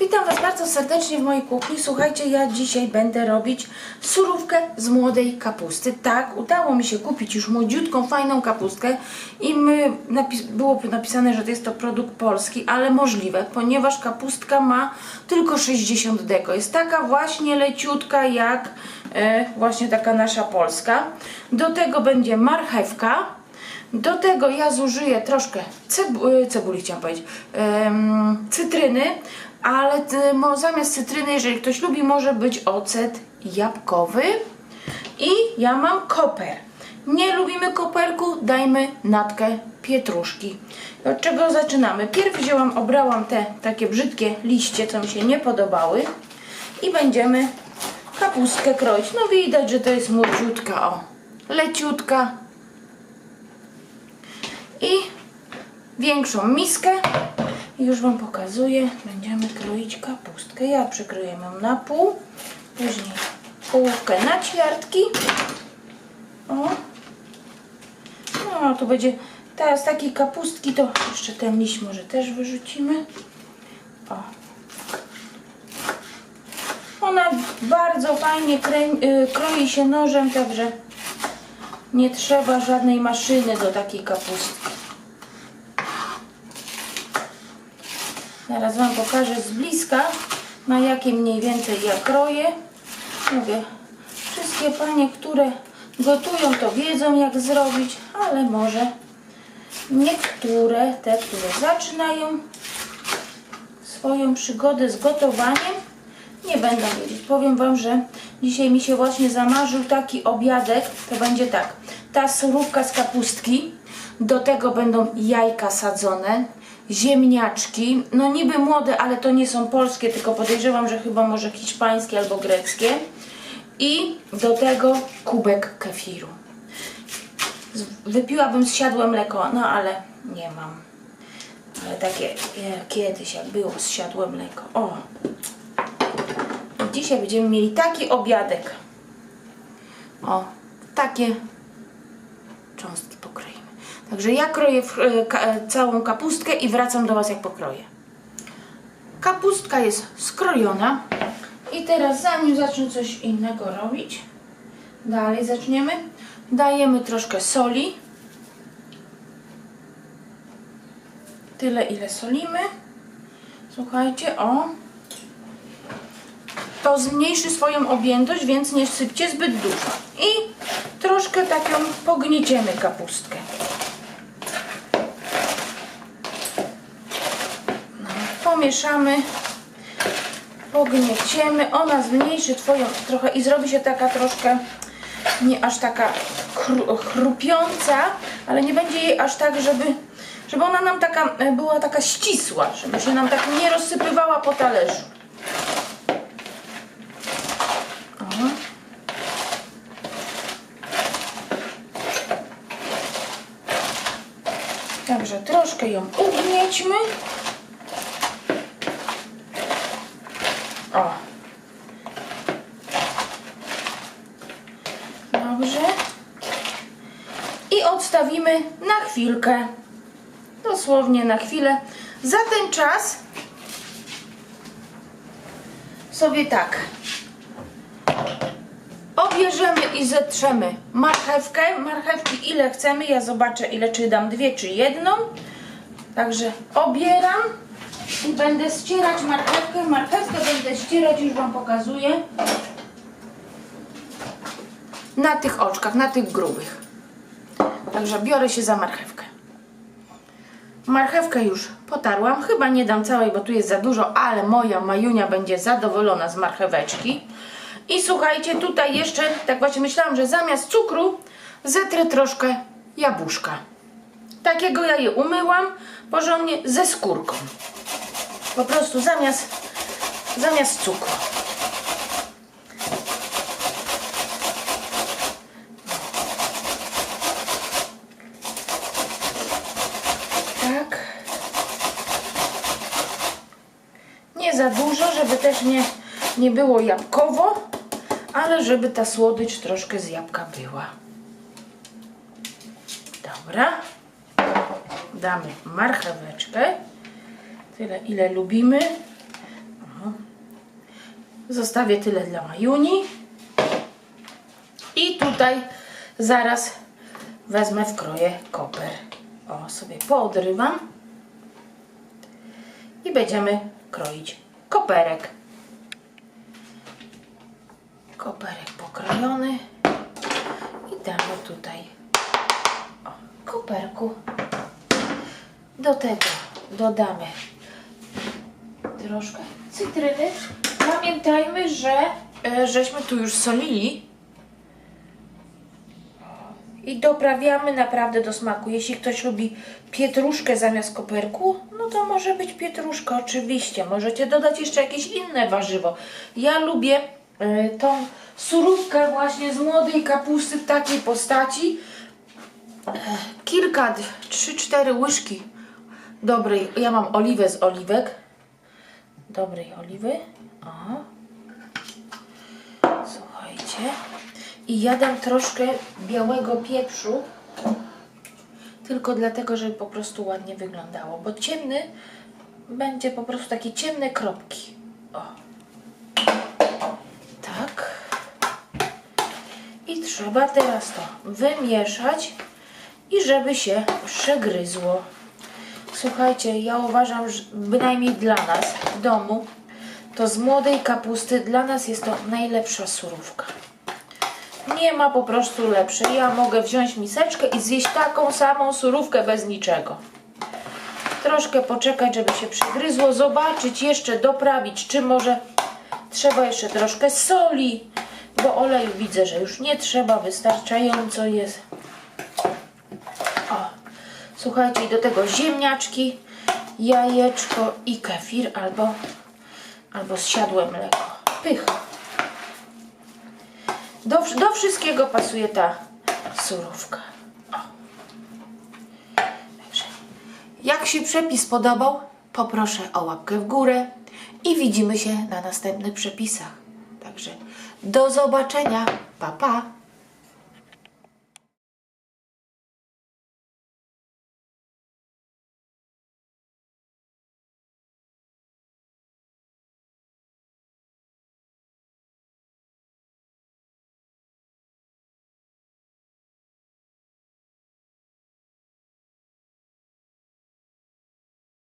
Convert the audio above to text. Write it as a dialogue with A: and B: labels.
A: Witam Was bardzo serdecznie w mojej kuchni. Słuchajcie, ja dzisiaj będę robić surówkę z młodej kapusty. Tak, udało mi się kupić już młodziutką, fajną kapustkę i my, napis, było napisane, że to jest to produkt polski, ale możliwe, ponieważ kapustka ma tylko 60 deko. Jest taka właśnie leciutka jak e, właśnie taka nasza polska. Do tego będzie marchewka. Do tego ja zużyję troszkę cebu y, cebuli, chciałam powiedzieć, cytryny, ale zamiast cytryny, jeżeli ktoś lubi, może być ocet jabłkowy. I ja mam koper. Nie lubimy koperku, dajmy natkę pietruszki. Od czego zaczynamy? Pierw wzięłam, obrałam te takie brzydkie liście, co mi się nie podobały i będziemy kapustkę kroić. No widać, że to jest młodziutka, o, leciutka, i większą miskę. I już Wam pokazuję. Będziemy kroić kapustkę. Ja przykroję ją na pół. Później połówkę na ćwiartki. O. No, tu będzie teraz takiej kapustki, to jeszcze ten liść może też wyrzucimy. O. Ona bardzo fajnie y, kroi się nożem, także nie trzeba żadnej maszyny do takiej kapustki. Zaraz Wam pokażę z bliska, na jakie mniej więcej ja kroję. Mówię, wszystkie panie, które gotują, to wiedzą jak zrobić, ale może niektóre, te, które zaczynają swoją przygodę z gotowaniem, nie będą wiedzieć. Powiem Wam, że dzisiaj mi się właśnie zamarzył taki obiadek. To będzie tak. Ta surówka z kapustki. Do tego będą jajka sadzone, ziemniaczki. No niby młode, ale to nie są polskie, tylko podejrzewam, że chyba może hiszpańskie albo greckie. I do tego kubek kefiru. Z- Wypiłabym zsiadłe mleko, no ale nie mam. Ale takie e, kiedyś jak było zsiadłe mleko. O! Dzisiaj będziemy mieli taki obiadek. O, takie cząstki pokroimy. Także ja kroję e, e, całą kapustkę i wracam do Was jak pokroję. Kapustka jest skrojona. I teraz zanim zacznę coś innego robić, dalej zaczniemy. Dajemy troszkę soli. Tyle ile solimy. Słuchajcie, o to zmniejszy swoją objętość, więc nie sypcie zbyt dużo. I troszkę tak ją pognieciemy kapustkę. No, pomieszamy, pognieciemy. Ona zmniejszy twoją trochę i zrobi się taka troszkę nie aż taka chru, chrupiąca, ale nie będzie jej aż tak, żeby żeby ona nam taka e, była taka ścisła, żeby się nam tak nie rozsypywała po talerzu. Także troszkę ją ugniećmy. O. Dobrze. I odstawimy na chwilkę. Dosłownie na chwilę. Za ten czas sobie tak Obierzemy i zetrzemy marchewkę. Marchewki ile chcemy. Ja zobaczę ile, czy dam dwie, czy jedną. Także obieram i będę ścierać marchewkę. Marchewkę będę ścierać, już Wam pokazuję. Na tych oczkach, na tych grubych. Także biorę się za marchewkę. Marchewkę już potarłam. Chyba nie dam całej, bo tu jest za dużo, ale moja Majunia będzie zadowolona z marcheweczki. I słuchajcie, tutaj jeszcze, tak właśnie myślałam, że zamiast cukru zetrę troszkę jabłuszka. Takiego ja je umyłam porządnie ze skórką. Po prostu zamiast, zamiast cukru. Tak. Nie za dużo, żeby też nie, nie było jabłkowo, ale żeby ta słodycz troszkę z jabłka była. Dobra. Damy marcheweczkę. Tyle, ile lubimy. Zostawię tyle dla Majuni. I tutaj zaraz wezmę wkroję koper. O, sobie poodrywam. I będziemy kroić koperek. Koperek pokrojony. I damy tutaj o, koperku. Do tego dodamy troszkę cytryny. Pamiętajmy, że e, żeśmy tu już solili i doprawiamy naprawdę do smaku. Jeśli ktoś lubi pietruszkę zamiast koperku, no to może być pietruszka, oczywiście. Możecie dodać jeszcze jakieś inne warzywo. Ja lubię tą surówkę właśnie z młodej kapusty w takiej postaci. E, Kilka, trzy, cztery łyżki dobrej, ja mam oliwę z oliwek. Dobrej oliwy. O. Słuchajcie. I jadam troszkę białego pieprzu. Tylko dlatego, żeby po prostu ładnie wyglądało. Bo ciemny będzie po prostu takie ciemne kropki. O. Tak. I trzeba teraz to wymieszać i żeby się przegryzło. Słuchajcie, ja uważam, że bynajmniej dla nas w domu, to z młodej kapusty dla nas jest to najlepsza surówka. Nie ma po prostu lepszej. Ja mogę wziąć miseczkę i zjeść taką samą surówkę bez niczego. Troszkę poczekać, żeby się przygryzło, zobaczyć, jeszcze doprawić, czy może trzeba jeszcze troszkę soli, bo oleju widzę, że już nie trzeba, wystarczająco jest. O, słuchajcie, do tego ziemniaczki, jajeczko i kefir albo, albo zsiadłe mleko. Pycha. Do, do wszystkiego pasuje ta surówka. O. Jak się przepis podobał, poproszę o łapkę w górę i widzimy się na następnych przepisach. Także do zobaczenia. Pa, pa.